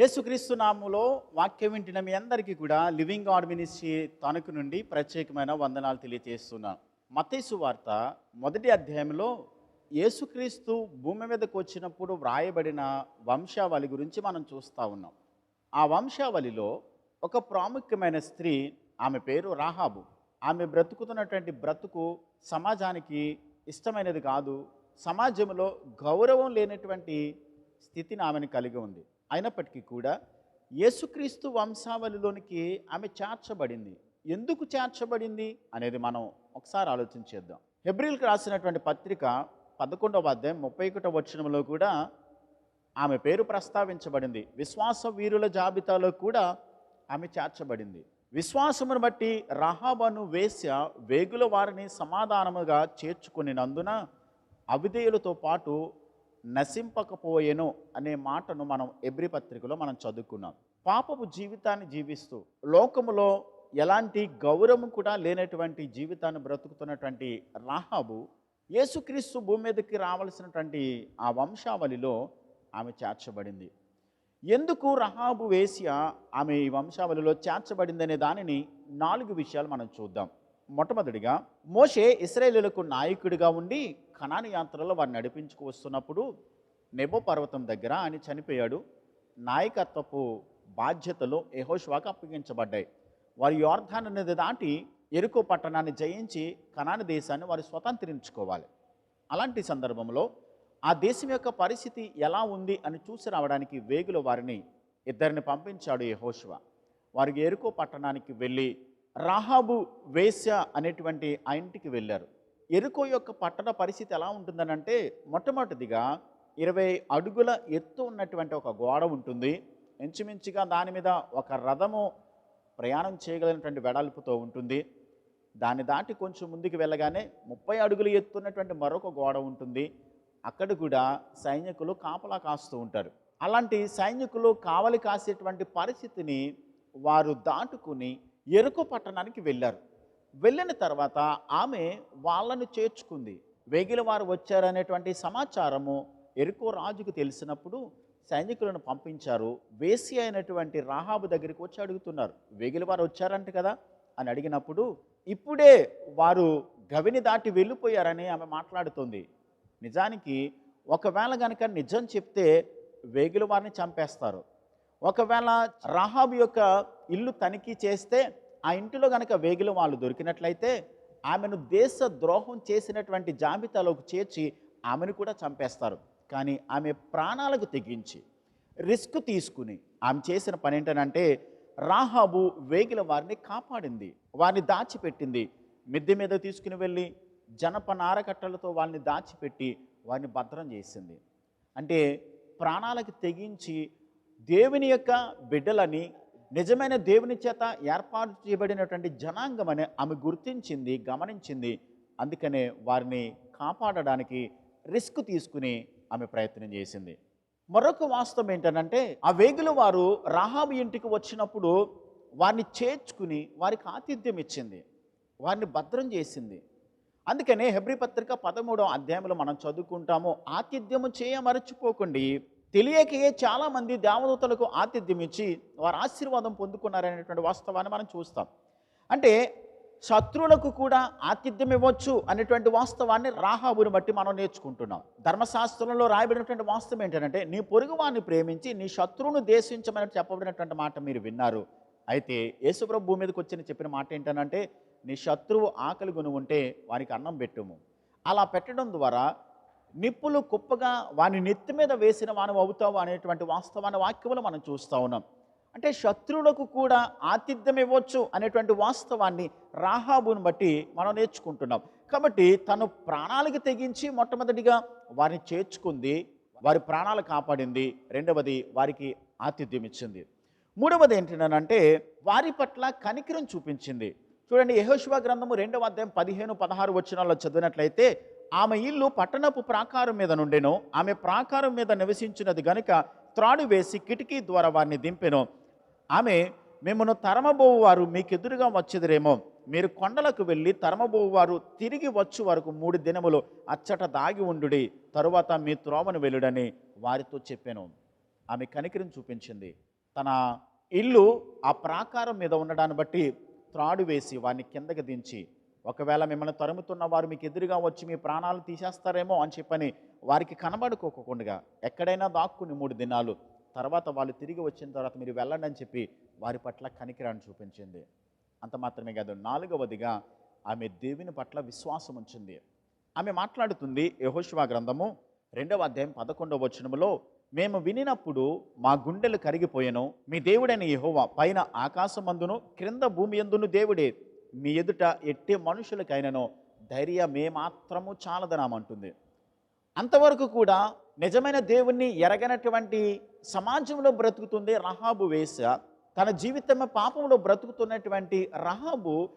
యేసుక్రీస్తు నామములో వాక్యం వింటిన మీ అందరికీ కూడా లివింగ్ గాడ్ మినిస్ట్రీ తణుకు నుండి ప్రత్యేకమైన వందనాలు తెలియజేస్తున్నాను మతేసు వార్త మొదటి అధ్యాయంలో యేసుక్రీస్తు భూమి మీదకు వచ్చినప్పుడు వ్రాయబడిన వంశావళి గురించి మనం చూస్తూ ఉన్నాం. ఆ వంశావళిలో ఒక ప్రాముఖ్యమైన స్త్రీ ఆమె పేరు రాహాబు. ఆమె బ్రతుకుతున్నటువంటి బ్రతుకు సమాజానికి ఇష్టమైనది కాదు. సమాజంలో గౌరవం లేనటువంటి స్థితిని ఆమెను కలిగి ఉంది. అయినప్పటికీ కూడా యేసుక్రీస్తు వంశావళిలోనికి ఆమె చేర్చబడింది. ఎందుకు చేర్చబడింది అనేది మనం ఒకసారి ఆలోచించేద్దాం హెబ్రిల్కి రాసినటువంటి పత్రిక పదకొండవ అధ్యాయం ముప్పై ఒకటవ వచనంలో కూడా ఆమె పేరు ప్రస్తావించబడింది. విశ్వాస వీరుల జాబితాలో కూడా ఆమె చేర్చబడింది. విశ్వాసమును బట్టి రహాబను వేశ్య వేగుల వారిని సమాధానముగా చేర్చుకునినందున అవిధేయులతో పాటు నశింపకపోయేను అనే మాటను మనం ఎబ్రి పత్రికలో మనం చదువుకున్నాం. పాపపు జీవితాన్ని జీవిస్తూ లోకములో ఎలాంటి గౌరవం కూడా లేనటువంటి జీవితాన్ని బ్రతుకుతున్నటువంటి రాహాబు యేసుక్రీస్తు భూమి మీదకి రావాల్సినటువంటి ఆ వంశావళిలో ఆమె చేర్చబడింది. ఎందుకు రహాబు వేసియా ఆమె ఈ వంశావళిలో చేర్చబడిందనే దానిని నాలుగు విషయాలు మనం చూద్దాం. మొట్టమొదటిగా మోషే ఇస్రాయేలులకు నాయకుడిగా ఉండి కణాని యాత్రలో వారిని నడిపించుకు వస్తున్నప్పుడు నెబో పర్వతం దగ్గర ఆయన చనిపోయాడు. నాయకత్వపు బాధ్యతలు యహోష్వాకు అప్పగించబడ్డాయి. వారి యోర్ధాన్ అనేది దాటి ఎరుకో పట్టణాన్ని జయించి కణాని దేశాన్ని వారు స్వతంత్రించుకోవాలి. అలాంటి సందర్భంలో ఆ దేశం యొక్క పరిస్థితి ఎలా ఉంది అని చూసి రావడానికి వేగులు వారిని ఇద్దరిని పంపించాడు యెహోషువ. వారికి ఎరుకో పట్టణానికి వెళ్ళి రాహాబు వేశ్య అనేటువంటి ఆ ఇంటికి వెళ్ళారు. ఎరుకో యొక్క పట్టణ పరిస్థితి ఎలా ఉంటుందనంటే మొట్టమొదటిదిగా ఇరవై అడుగుల ఎత్తు ఉన్నటువంటి ఒక గోడ ఉంటుంది. ఇంచుమించుగా దాని మీద ఒక రథము ప్రయాణం చేయగలిగినటువంటి వెడల్పుతో ఉంటుంది. దాన్ని దాటి కొంచెం ముందుకు వెళ్ళగానే ముప్పై అడుగులు ఎత్తున్నటువంటి మరొక గోడ ఉంటుంది. అక్కడ కూడా సైనికులు కాపలా కాస్తూ ఉంటారు. అలాంటి సైనికులు కావలి కాసేటువంటి పరిస్థితిని వారు దాటుకుని ఎరుకు పట్టణానికి వెళ్ళారు. వెళ్ళిన తర్వాత ఆమె వాళ్ళను చేర్చుకుంది. వేగిల వారు వచ్చారనేటువంటి సమాచారము ఎరుకో రాజుకు తెలిసినప్పుడు సైనికులను పంపించారు. వేసి అయినటువంటి రాహాబు దగ్గరికి వచ్చి అడుగుతున్నారు. వేగిల వారు వచ్చారంట కదా అని అడిగినప్పుడు ఇప్పుడే వారు గవిని దాటి వెళ్ళిపోయారని ఆమె మాట్లాడుతుంది. నిజానికి ఒకవేళ కనుక నిజం చెప్తే వేగిల వారిని చంపేస్తారు. ఒకవేళ రాహాబు యొక్క ఇల్లు తనిఖీ చేస్తే ఆ ఇంటిలో కనుక వేగుల వాళ్ళు దొరికినట్లయితే ఆమెను దేశ ద్రోహం చేసినటువంటి జాబితాలోకి చేర్చి ఆమెను కూడా చంపేస్తారు. కానీ ఆమె ప్రాణాలకు తెగించి రిస్క్ తీసుకుని ఆమె చేసిన పని ఏంటనంటే రాహాబు వేగిల వారిని కాపాడింది. వారిని దాచిపెట్టింది. మిద్దె మీద తీసుకుని వెళ్ళి జనప నారకట్టలతో వాళ్ళని దాచిపెట్టి వారిని భద్రం చేసింది. అంటే ప్రాణాలకు తెగించి దేవుని యొక్క బిడ్డలని నిజమైన దేవుని చేత ఏర్పాటు చేయబడినటువంటి జనాంగం అని ఆమె గుర్తించింది గమనించింది. అందుకనే వారిని కాపాడడానికి రిస్క్ తీసుకుని ఆమె ప్రయత్నం చేసింది. మరొక వాస్తవం ఏంటంటే ఆ వేగుల వారు రాహాబు ఇంటికి వచ్చినప్పుడు వారిని చేర్చుకుని వారికి ఆతిథ్యం ఇచ్చింది. వారిని భద్రం చేసింది. అందుకనే హెబ్రి పత్రిక పదమూడవ అధ్యాయంలో మనం చదువుకుంటాము ఆతిథ్యము చేయ మరచిపోకండి. తెలియకయే చాలామంది దేవదూతలకు ఆతిథ్యం ఇచ్చి వారు ఆశీర్వాదం పొందుకున్నారనేటువంటి వాస్తవాన్ని మనం చూస్తాం. అంటే శత్రువులకు కూడా ఆతిథ్యం ఇవ్వచ్చు అనేటువంటి వాస్తవాన్ని రాహాబుని బట్టి మనం నేర్చుకుంటున్నాం. ధర్మశాస్త్రంలో రాయబడినటువంటి వాస్తవం ఏంటంటే నీ పొరుగువాన్ని ప్రేమించి నీ శత్రువును దేశించమని చెప్పబడినటువంటి మాట మీరు విన్నారు. అయితే యేసుప్రభు భూమి మీదకి వచ్చిన చెప్పిన మాట ఏంటనంటే నీ శత్రువు ఆకలి గుని ఉంటే వారికి అన్నం పెట్టుము. అలా పెట్టడం ద్వారా నిప్పులు కుప్పగా వాని నెత్తి మీద వేసిన వాను అవుతావు అనేటువంటి వాస్తవాన్ని వాక్యములు మనం చూస్తూ ఉన్నాం. అంటే శత్రువులకు కూడా ఆతిథ్యం ఇవ్వచ్చు అనేటువంటి వాస్తవాన్ని రాహాబుని బట్టి మనం నేర్చుకుంటున్నాం. కాబట్టి తను ప్రాణాలకు తెగించి మొట్టమొదటిగా వారిని చేర్చుకుంది వారి ప్రాణాలు కాపాడింది రెండవది వారికి ఆతిథ్యం ఇచ్చింది. మూడవది ఏంటంటే వారి పట్ల కనికిరం చూపించింది. చూడండి యహోశివ గ్రంథము రెండవ అధ్యాయం పదిహేను పదహారు వచనాల్లో చదివినట్లయితే ఆమె ఇల్లు పట్టణపు ప్రాకారం మీద నుండెను. ఆమె ప్రాకారం మీద నివసించినది గనుక త్రాడు వేసి కిటికీ ద్వారా వారిని దింపెను. ఆమె మిమ్మను తరమబోవు వారు మీకెదురుగా వచ్చేదిరేమో. మీరు కొండలకు వెళ్ళి తరమబోవు వారు తిరిగి వచ్చు వరకు మూడు దినములు అచ్చట దాగి ఉండుడి. తరువాత మీ త్రోవను వెళ్ళుడని వారితో చెప్పాను. ఆమె కనికిరిని చూపించింది. తన ఇల్లు ఆ ప్రాకారం మీద ఉండడాన్ని బట్టి త్రాడు వేసి వారిని కిందకి దించి ఒకవేళ మిమ్మల్ని తరుముతున్న వారు మీకు ఎదురుగా వచ్చి మీ ప్రాణాలు తీసేస్తారేమో అని చెప్పని వారికి కనబడుకోకుండా ఎక్కడైనా దాక్కుని మూడు దినాలు తర్వాత వాళ్ళు తిరిగి వచ్చిన తర్వాత మీరు వెళ్ళండి అని చెప్పి వారి పట్ల కనికిరాన్ని చూపించింది. అంత మాత్రమే కాదు నాలుగవదిగా ఆమె దేవుని పట్ల విశ్వాసం ఉంచింది. ఆమె మాట్లాడుతుంది యహోశివా గ్రంథము రెండవ అధ్యాయం పదకొండవ వచనములో మేము వినినప్పుడు మా గుండెలు కరిగిపోయాను. మీ దేవుడైన యహోవా పైన ఆకాశమందును క్రింద భూమి ఎందును దేవుడే. మీ ఎదుట ఎట్టి మనుషులకైనను ధైర్యమే మాత్రము చాలదనామంటుంది. అంతవరకు కూడా నిజమైన దేవుణ్ణి ఎరగనటువంటి సమాజంలో బ్రతుకుతుంది రహాబు వేస తన జీవితం పాపంలో బ్రతుకుతున్నటువంటి రహాబు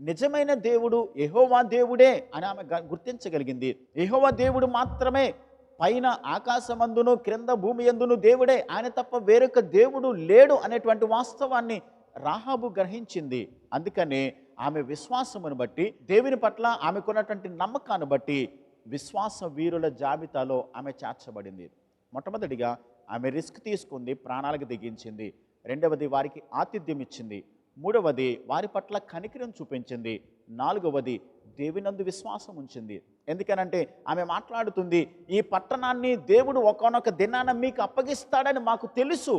నిజమైన దేవుడు ఎహోవా దేవుడే అని ఆమె గుర్తించగలిగింది. ఎహోవా దేవుడు మాత్రమే పైన ఆకాశమందును క్రింద భూమి ఎందును దేవుడే. ఆయన తప్ప వేరొక దేవుడు లేడు అనేటువంటి వాస్తవాన్ని రాహాబు గ్రహించింది. అందుకనే ఆమె విశ్వాసమును బట్టి దేవుని పట్ల ఆమెకున్నటువంటి నమ్మకాన్ని బట్టి విశ్వాస వీరుల జాబితాలో ఆమె చేర్చబడింది. మొట్టమొదటిగా ఆమె రిస్క్ తీసుకుంది ప్రాణాలకు దిగించింది రెండవది వారికి ఆతిథ్యం ఇచ్చింది. మూడవది వారి పట్ల కనికరం చూపించింది. నాలుగవది దేవునందు విశ్వాసం ఉంచింది. ఎందుకనంటే ఆమె మాట్లాడుతుంది ఈ పట్టణాన్ని దేవుడు ఒకనొక దినాన మీకు అప్పగిస్తాడని మాకు తెలుసు.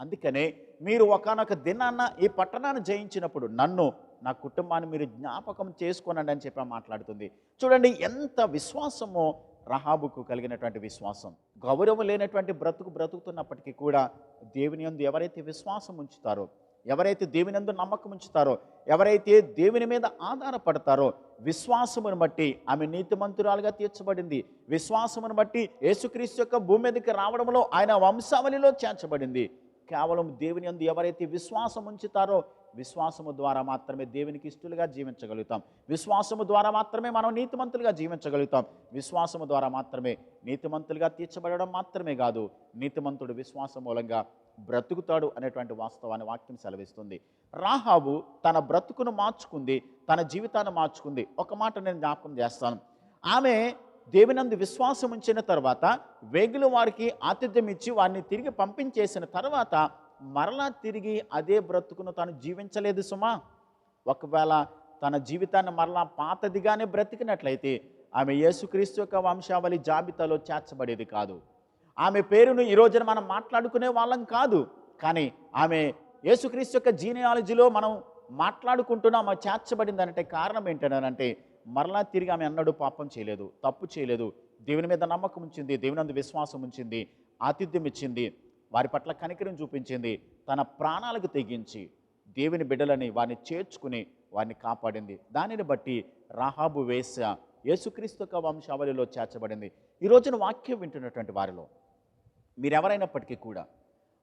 అందుకనే మీరు ఒకనొక దినాన్న ఈ పట్టణాన్ని జయించినప్పుడు నన్ను నా కుటుంబాన్ని మీరు జ్ఞాపకం చేసుకోనండి అని చెప్పి మాట్లాడుతుంది. చూడండి ఎంత విశ్వాసమో రహాబుకు కలిగినటువంటి విశ్వాసం. గౌరవం లేనటువంటి బ్రతుకు బ్రతుకుతున్నప్పటికీ కూడా దేవుని యందు ఎవరైతే విశ్వాసం ఉంచుతారో ఎవరైతే దేవుని యందు నమ్మకం ఉంచుతారో ఎవరైతే దేవుని మీద ఆధారపడతారో విశ్వాసమును బట్టి ఆమె నీతిమంతురాలుగా తీర్చబడింది. విశ్వాసమును బట్టి యేసుక్రీస్తు యొక్క భూమి మీదకి రావడంలో ఆయన వంశావళిలో చేర్చబడింది. కేవలం దేవుని యందు ఎవరైతే విశ్వాసం ఉంచుతారో విశ్వాసము ద్వారా మాత్రమే దేవునికి ఇష్టలుగా జీవించగలుగుతాం. విశ్వాసము ద్వారా మాత్రమే మనం నీతిమంతులుగా జీవించగలుగుతాం. విశ్వాసము ద్వారా మాత్రమే నీతిమంతులుగా తీర్చబడడం మాత్రమే కాదు నీతిమంతుడు విశ్వాసం మూలంగా బ్రతుకుతాడు అనేటువంటి వాస్తవాన్ని వాక్యం సెలవిస్తుంది. రాహాబు తన బ్రతుకును మార్చుకుంది తన జీవితాన్ని మార్చుకుంది. ఒక మాట నేను జ్ఞాపకం చేస్తాను. ఆమె దేవునందు విశ్వాసం ఉంచిన తర్వాత వేగులు వారికి ఆతిథ్యం ఇచ్చి వారిని తిరిగి పంపించేసిన తర్వాత మరలా తిరిగి అదే బ్రతుకును తాను జీవించలేదు సుమా. ఒకవేళ తన జీవితాన్ని మరలా పాతదిగానే బ్రతికినట్లయితే ఆమె యేసుక్రీస్తు యొక్క వంశావళి జాబితాలో చేర్చబడేది కాదు. ఆమె పేరును ఈ రోజున మనం మాట్లాడుకునే వాళ్ళం కాదు. కానీ ఆమె యేసుక్రీస్తు యొక్క జీనియాలజీలో మనం మాట్లాడుకుంటున్నాం ఆమె చేర్చబడింది అంటే కారణం ఏంటంటే మరలా తిరిగి ఆమె అన్నడు పాపం చేయలేదు తప్పు చేయలేదు. దేవుని మీద నమ్మకం ఉంచింది దేవుని అందు విశ్వాసం ఉంచింది ఆతిథ్యం ఇచ్చింది. వారి పట్ల కనికరం చూపించింది. తన ప్రాణాలకు తెగించి దేవుని బిడ్డలని వారిని చేర్చుకుని వారిని కాపాడింది. దానిని బట్టి రాహాబు వేస యేసుక్రీస్తు వంశావళిలో చేర్చబడింది. ఈ రోజున వాక్యం వింటున్నటువంటి వారిలో మీరెవరైనప్పటికీ కూడా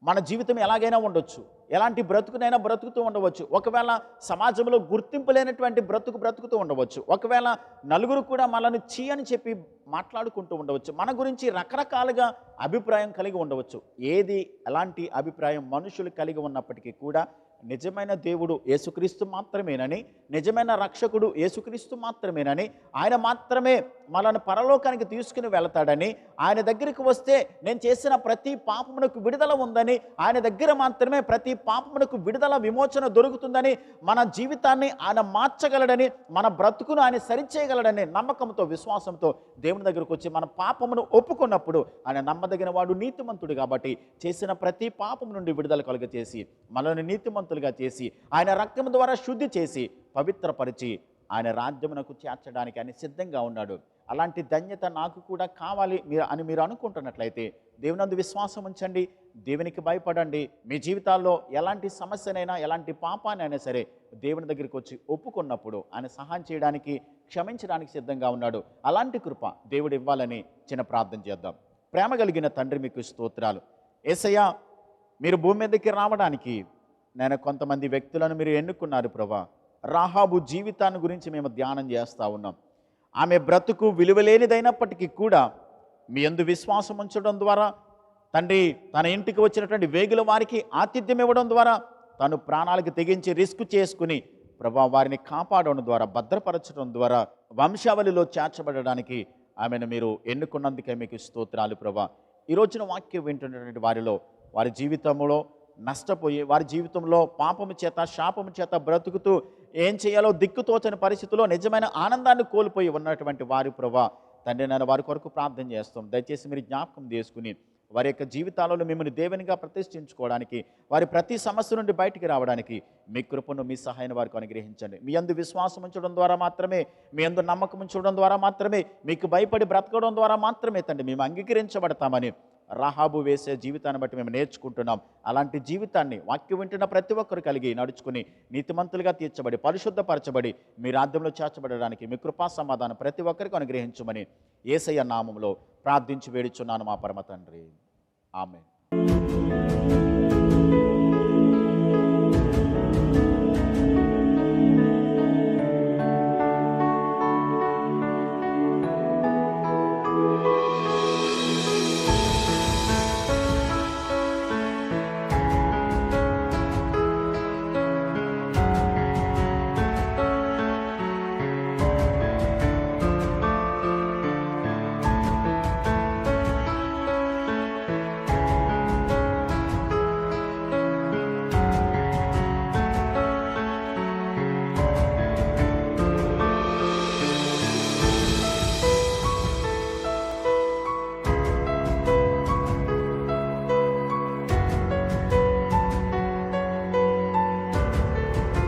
మన జీవితం ఎలాగైనా ఉండొచ్చు. ఎలాంటి బ్రతుకునైనా బ్రతుకుతూ ఉండవచ్చు. ఒకవేళ సమాజంలో గుర్తింపు లేనటువంటి బ్రతుకు బ్రతుకుతూ ఉండవచ్చు. ఒకవేళ నలుగురు కూడా మనల్ని చీ అని చెప్పి మాట్లాడుకుంటూ ఉండవచ్చు. మన గురించి రకరకాలుగా అభిప్రాయం కలిగి ఉండవచ్చు. ఏది ఎలాంటి అభిప్రాయం మనుషులు కలిగి ఉన్నప్పటికీ కూడా నిజమైన దేవుడు యేసుక్రీస్తు మాత్రమేనని నిజమైన రక్షకుడు యేసుక్రీస్తు మాత్రమేనని ఆయన మాత్రమే మనల్ని పరలోకానికి తీసుకుని వెళతాడని ఆయన దగ్గరికి వస్తే నేను చేసిన ప్రతి పాపమునకు విడుదల ఉందని ఆయన దగ్గర మాత్రమే ప్రతి పాపమునకు విడుదల విమోచన దొరుకుతుందని మన జీవితాన్ని ఆయన మార్చగలడని మన బ్రతుకును ఆయన సరిచేయగలడని నమ్మకంతో విశ్వాసంతో దేవుని దగ్గరకు వచ్చి మన పాపమును ఒప్పుకున్నప్పుడు ఆయన నమ్మదగిన వాడు నీతిమంతుడు కాబట్టి చేసిన ప్రతి పాపం నుండి విడుదల కలుగచేసి మనల్ని నీతిమంతులుగా చేసి ఆయన రక్తం ద్వారా శుద్ధి చేసి పవిత్రపరిచి ఆయన రాజ్యమునకు చేర్చడానికి ఆయన సిద్ధంగా ఉన్నాడు. అలాంటి ధన్యత నాకు కూడా కావాలి మీరు అని మీరు అనుకుంటున్నట్లయితే దేవునందు విశ్వాసం ఉంచండి దేవునికి భయపడండి. మీ జీవితాల్లో ఎలాంటి సమస్యనైనా ఎలాంటి పాపానైనా సరే దేవుని దగ్గరికి వచ్చి ఒప్పుకున్నప్పుడు ఆయన సహాయం చేయడానికి క్షమించడానికి సిద్ధంగా ఉన్నాడు. అలాంటి కృప దేవుడు ఇవ్వాలని చిన్న ప్రార్థన చేద్దాం. ప్రేమ కలిగిన తండ్రి మీకు స్తోత్రాలు. ఏసయ్య మీరు భూమి మీదకి రావడానికి నేను కొంతమంది వ్యక్తులను మీరు ఎన్నుకున్నారు ప్రభా. రాహాబు జీవితాన్ని గురించి మేము ధ్యానం చేస్తూ ఉన్నాం. ఆమె బ్రతుకు విలువలేనిదైనప్పటికీ కూడా మీ ఎందు విశ్వాసం ఉంచడం ద్వారా తండ్రి తన ఇంటికి వచ్చినటువంటి వేగుల వారికి ఆతిథ్యం ఇవ్వడం ద్వారా తను ప్రాణాలకు తెగించి రిస్క్ చేసుకుని ప్రభా వారిని కాపాడడం ద్వారా భద్రపరచడం ద్వారా వంశావళిలో చేర్చబడడానికి ఆమెను మీరు ఎన్నుకున్నందుకే మీకు స్తోత్రాలు ప్రభా. ఈ రోజున వాక్యం వింటున్నటువంటి వారిలో వారి జీవితంలో నష్టపోయి వారి జీవితంలో పాపము చేత శాపము చేత బ్రతుకుతూ ఏం చేయాలో దిక్కుతోచని పరిస్థితిలో నిజమైన ఆనందాన్ని కోల్పోయి ఉన్నటువంటి వారి ప్రభా తండ్రి నేను వారి కొరకు ప్రార్థన చేస్తాం. దయచేసి మీరు జ్ఞాపకం చేసుకుని వారి యొక్క జీవితాలలో మిమ్మల్ని దేవునిగా ప్రతిష్ఠించుకోవడానికి వారి ప్రతి సమస్య నుండి బయటికి రావడానికి మీ కృపను మీ సహాయాన్ని వారికి అనుగ్రహించండి. మీ అందు విశ్వాసం ఉంచడం ద్వారా మాత్రమే మీ అందు నమ్మకం ఉంచడం ద్వారా మాత్రమే మీకు భయపడి బ్రతకడం ద్వారా మాత్రమే తండ్రి మేము అంగీకరించబడతామని రాహాబు వేసే జీవితాన్ని బట్టి మేము నేర్చుకుంటున్నాం. అలాంటి జీవితాన్ని వాక్యం వింటున్న ప్రతి ఒక్కరు కలిగి నడుచుకుని నీతిమంతులుగా తీర్చబడి పరిశుద్ధపరచబడి మీ రాజ్యంలో చేర్చబడడానికి మీ కృపా సమాధానం ప్రతి ఒక్కరికి అనుగ్రహించమని ఏసయ్య నామంలో ప్రార్థించి వేడుచున్నాను మా పరమ తండ్రి. ఆమె